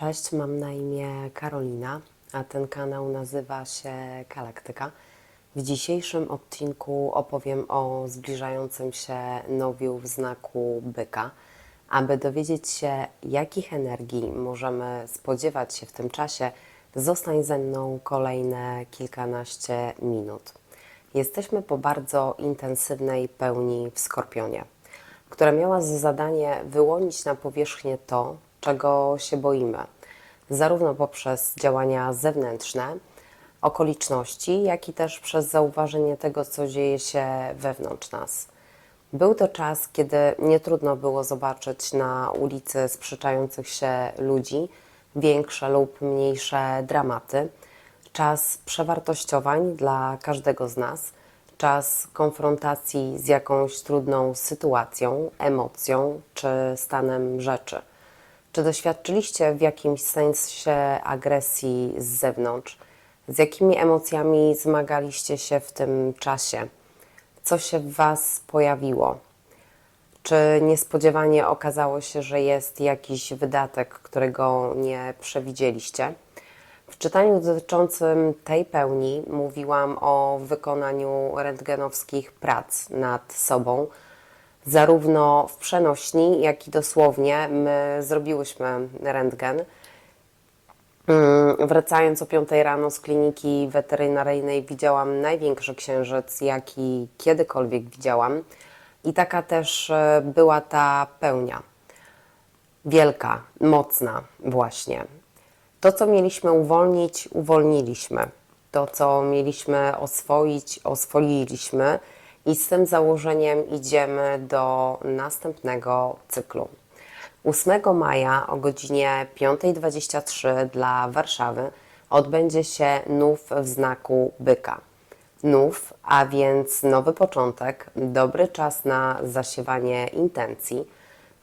Cześć, mam na imię Karolina, a ten kanał nazywa się Galaktyka. W dzisiejszym odcinku opowiem o zbliżającym się nowiu w znaku byka. Aby dowiedzieć się, jakich energii możemy spodziewać się w tym czasie, zostań ze mną kolejne kilkanaście minut. Jesteśmy po bardzo intensywnej pełni w Skorpionie, która miała za zadanie wyłonić na powierzchnię to, czego się boimy, zarówno poprzez działania zewnętrzne, okoliczności, jak i też przez zauważenie tego, co dzieje się wewnątrz nas. Był to czas, kiedy nie trudno było zobaczyć na ulicy sprzeczających się ludzi większe lub mniejsze dramaty. Czas przewartościowań dla każdego z nas, czas konfrontacji z jakąś trudną sytuacją, emocją czy stanem rzeczy. Czy doświadczyliście w jakimś sensie agresji z zewnątrz? Z jakimi emocjami zmagaliście się w tym czasie? Co się w Was pojawiło? Czy niespodziewanie okazało się, że jest jakiś wydatek, którego nie przewidzieliście? W czytaniu dotyczącym tej pełni mówiłam o wykonaniu rentgenowskich prac nad sobą, zarówno w przenośni, jak i dosłownie. My zrobiłyśmy rentgen. Mm, Wracając o 5 rano z kliniki weterynaryjnej, widziałam największy księżyc, jaki kiedykolwiek widziałam. I taka też e, była ta pełnia. Wielka, mocna, właśnie. To, co mieliśmy uwolnić, uwolniliśmy. To, co mieliśmy oswoić, oswoiliśmy. I z tym założeniem idziemy do następnego cyklu. 8 maja o godzinie 5.23 dla Warszawy odbędzie się nów w znaku byka. Nów, a więc nowy początek, dobry czas na zasiewanie intencji.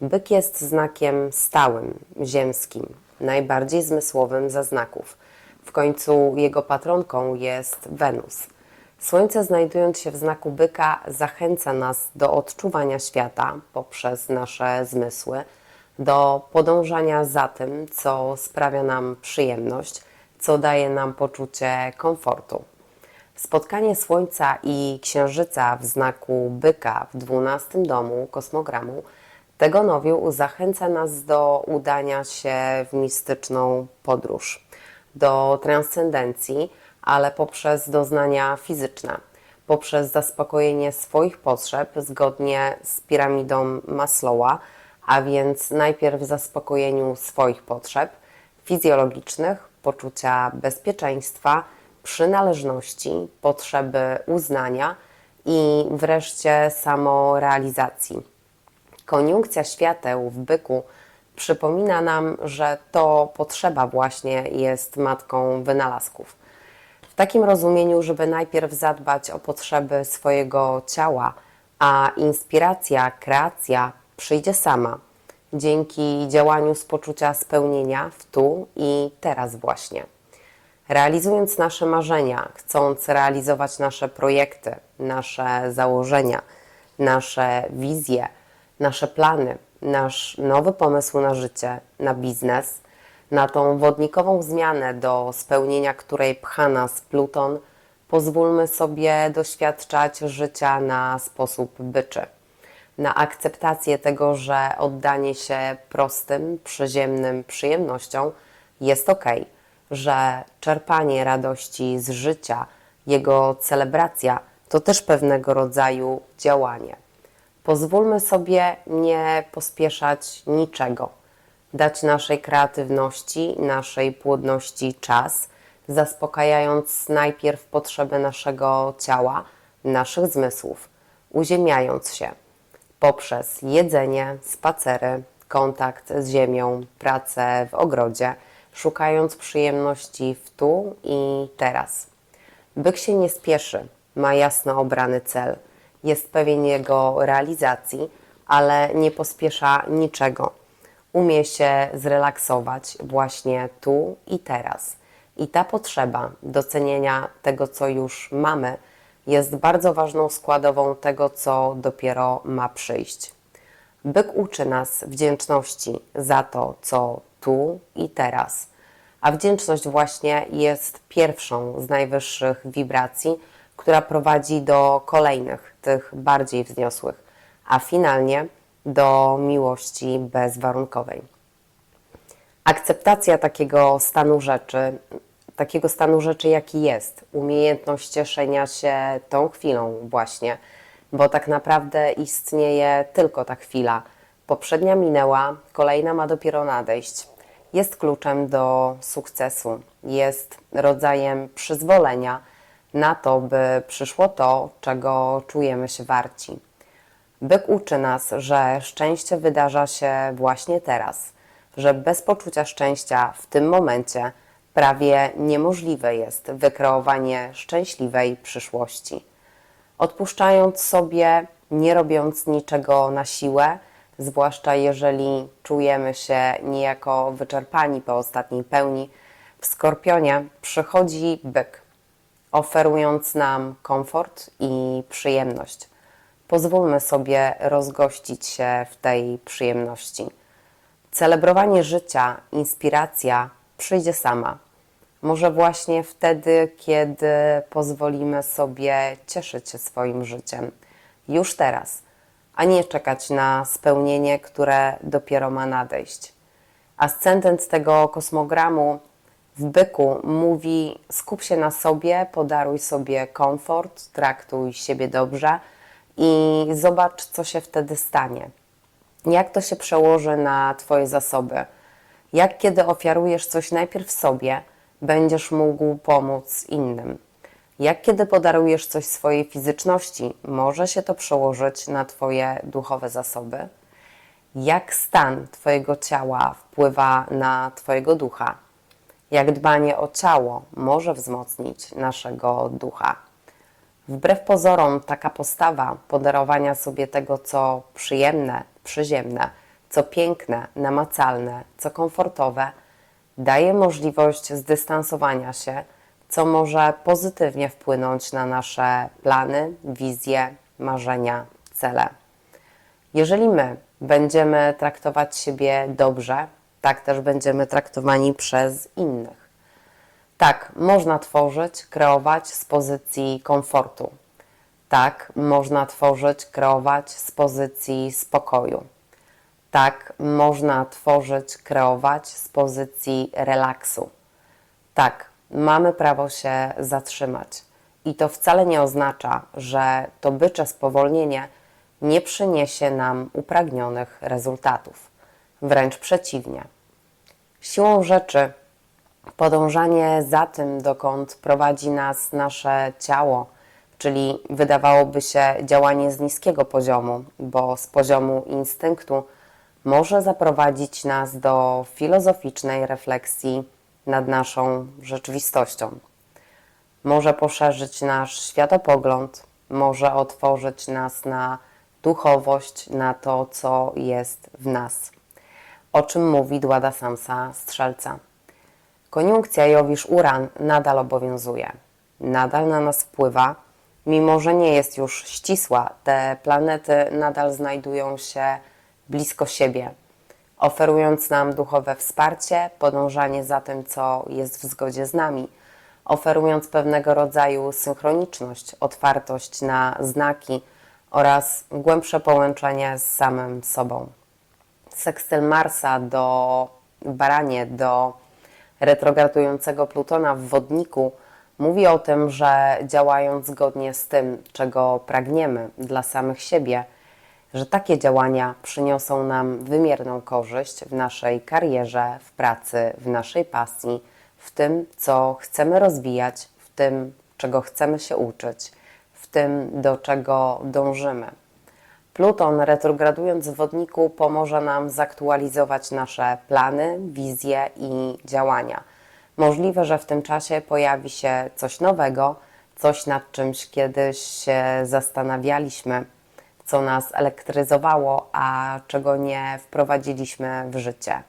Byk jest znakiem stałym, ziemskim, najbardziej zmysłowym ze znaków. W końcu jego patronką jest Wenus. Słońce, znajdując się w znaku byka, zachęca nas do odczuwania świata poprzez nasze zmysły, do podążania za tym, co sprawia nam przyjemność, co daje nam poczucie komfortu. Spotkanie Słońca i Księżyca w znaku byka w 12 domu kosmogramu tego nowiu zachęca nas do udania się w mistyczną podróż, do transcendencji, ale poprzez doznania fizyczne, poprzez zaspokojenie swoich potrzeb zgodnie z piramidą Maslowa, a więc najpierw zaspokojeniu swoich potrzeb fizjologicznych, poczucia bezpieczeństwa, przynależności, potrzeby uznania i wreszcie samorealizacji. Koniunkcja świateł w byku przypomina nam, że to potrzeba właśnie jest matką wynalazków. W takim rozumieniu, żeby najpierw zadbać o potrzeby swojego ciała, a inspiracja, kreacja przyjdzie sama dzięki działaniu z poczucia spełnienia w tu i teraz właśnie. Realizując nasze marzenia, chcąc realizować nasze projekty, nasze założenia, nasze wizje, nasze plany, nasz nowy pomysł na życie, na biznes, na tą wodnikową zmianę, do spełnienia której pcha nas Pluton, pozwólmy sobie doświadczać życia na sposób byczy. Na akceptację tego, że oddanie się prostym, przyziemnym przyjemnościom jest ok, że czerpanie radości z życia, jego celebracja to też pewnego rodzaju działanie. Pozwólmy sobie nie pospieszać niczego, dać naszej kreatywności, naszej płodności czas, zaspokajając najpierw potrzeby naszego ciała, naszych zmysłów, uziemiając się poprzez jedzenie, spacery, kontakt z ziemią, pracę w ogrodzie, szukając przyjemności w tu i teraz. Byk się nie spieszy, ma jasno obrany cel, jest pewien jego realizacji, ale nie pospiesza niczego. Umie się zrelaksować właśnie tu i teraz. I ta potrzeba docenienia tego, co już mamy, jest bardzo ważną składową tego, co dopiero ma przyjść. Byk uczy nas wdzięczności za to, co tu i teraz. A wdzięczność właśnie jest pierwszą z najwyższych wibracji, która prowadzi do kolejnych, tych bardziej wzniosłych, a finalnie do miłości bezwarunkowej. Akceptacja takiego stanu rzeczy, takiego stanu rzeczy, jaki jest, umiejętność cieszenia się tą chwilą, właśnie, bo tak naprawdę istnieje tylko ta chwila. Poprzednia minęła, kolejna ma dopiero nadejść. Jest kluczem do sukcesu, jest rodzajem przyzwolenia na to, by przyszło to, czego czujemy się warci. Byk uczy nas, że szczęście wydarza się właśnie teraz, że bez poczucia szczęścia w tym momencie prawie niemożliwe jest wykreowanie szczęśliwej przyszłości. Odpuszczając sobie, nie robiąc niczego na siłę, zwłaszcza jeżeli czujemy się niejako wyczerpani po ostatniej pełni, w skorpionie przychodzi byk, oferując nam komfort i przyjemność. Pozwólmy sobie rozgościć się w tej przyjemności. Celebrowanie życia, inspiracja przyjdzie sama. Może właśnie wtedy, kiedy pozwolimy sobie cieszyć się swoim życiem, już teraz, a nie czekać na spełnienie, które dopiero ma nadejść. Ascendent tego kosmogramu w byku mówi: skup się na sobie, podaruj sobie komfort, traktuj siebie dobrze i zobacz, co się wtedy stanie. Jak to się przełoży na Twoje zasoby? Jak kiedy ofiarujesz coś najpierw sobie, będziesz mógł pomóc innym? Jak kiedy podarujesz coś swojej fizyczności, może się to przełożyć na Twoje duchowe zasoby? Jak stan Twojego ciała wpływa na Twojego ducha? Jak dbanie o ciało może wzmocnić naszego ducha? Wbrew pozorom, taka postawa podarowania sobie tego, co przyjemne, przyziemne, co piękne, namacalne, co komfortowe, daje możliwość zdystansowania się, co może pozytywnie wpłynąć na nasze plany, wizje, marzenia, cele. Jeżeli my będziemy traktować siebie dobrze, tak też będziemy traktowani przez innych. Tak, można tworzyć, kreować z pozycji komfortu. Tak, można tworzyć, kreować z pozycji spokoju. Tak, można tworzyć, kreować z pozycji relaksu. Tak, mamy prawo się zatrzymać. I to wcale nie oznacza, że to bycze spowolnienie nie przyniesie nam upragnionych rezultatów. Wręcz przeciwnie. Siłą rzeczy podążanie za tym, dokąd prowadzi nas nasze ciało, czyli wydawałoby się działanie z niskiego poziomu, bo z poziomu instynktu może zaprowadzić nas do filozoficznej refleksji nad naszą rzeczywistością. Może poszerzyć nasz światopogląd, może otworzyć nas na duchowość, na to, co jest w nas. O czym mówi Dłada Samsa Strzelca. Koniunkcja Jowisz-Uran nadal obowiązuje, nadal na nas wpływa, mimo że nie jest już ścisła, te planety nadal znajdują się blisko siebie, oferując nam duchowe wsparcie, podążanie za tym, co jest w zgodzie z nami, oferując pewnego rodzaju synchroniczność, otwartość na znaki oraz głębsze połączenie z samym sobą. Sekstyl Marsa do Baranie, do retrogradującego Plutona w wodniku mówi o tym, że działając zgodnie z tym, czego pragniemy dla samych siebie, że takie działania przyniosą nam wymierną korzyść w naszej karierze, w pracy, w naszej pasji, w tym, co chcemy rozwijać, w tym, czego chcemy się uczyć, w tym, do czego dążymy. Pluton, retrogradując w wodniku, pomoże nam zaktualizować nasze plany, wizje i działania. Możliwe, że w tym czasie pojawi się coś nowego, coś nad czymś kiedyś się zastanawialiśmy, co nas elektryzowało, a czego nie wprowadziliśmy w życie.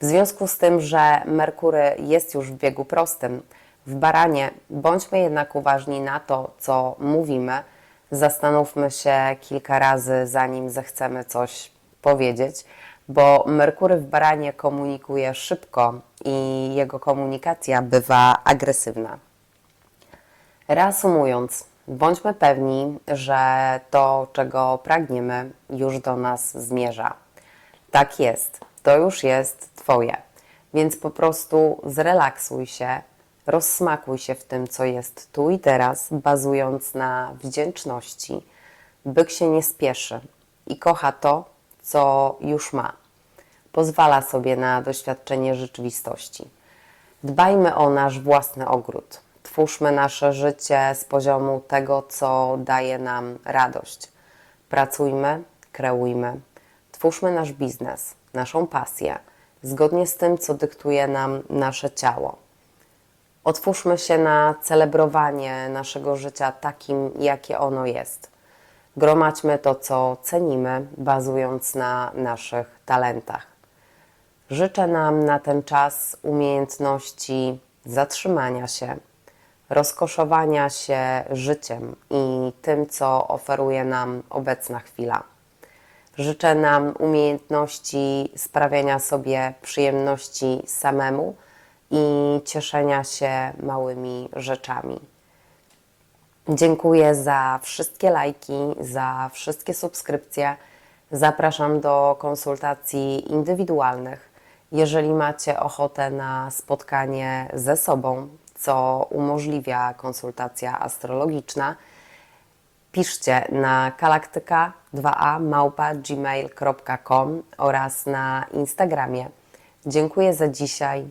W związku z tym, że Merkury jest już w biegu prostym, w baranie, bądźmy jednak uważni na to, co mówimy Zastanówmy się kilka razy, zanim zechcemy coś powiedzieć, bo Merkury w baranie komunikuje szybko i jego komunikacja bywa agresywna. Reasumując, bądźmy pewni, że to, czego pragniemy, już do nas zmierza. Tak jest, to już jest Twoje. Więc po prostu zrelaksuj się, rozsmakuj się w tym, co jest tu i teraz, bazując na wdzięczności. Byk się nie spieszy i kocha to, co już ma. Pozwala sobie na doświadczenie rzeczywistości. Dbajmy o nasz własny ogród. Twórzmy nasze życie z poziomu tego, co daje nam radość. Pracujmy, kreujmy. Twórzmy nasz biznes, naszą pasję, zgodnie z tym, co dyktuje nam nasze ciało. Otwórzmy się na celebrowanie naszego życia takim, jakie ono jest. Gromadźmy to, co cenimy, bazując na naszych talentach. Życzę nam na ten czas umiejętności zatrzymania się, rozkoszowania się życiem i tym, co oferuje nam obecna chwila. Życzę nam umiejętności sprawiania sobie przyjemności samemu i cieszenia się małymi rzeczami. Dziękuję za wszystkie lajki, za wszystkie subskrypcje. Zapraszam do konsultacji indywidualnych. Jeżeli macie ochotę na spotkanie ze sobą, co umożliwia konsultacja astrologiczna, piszcie na galaktyka2a małpa oraz na Instagramie. Dziękuję za dzisiaj,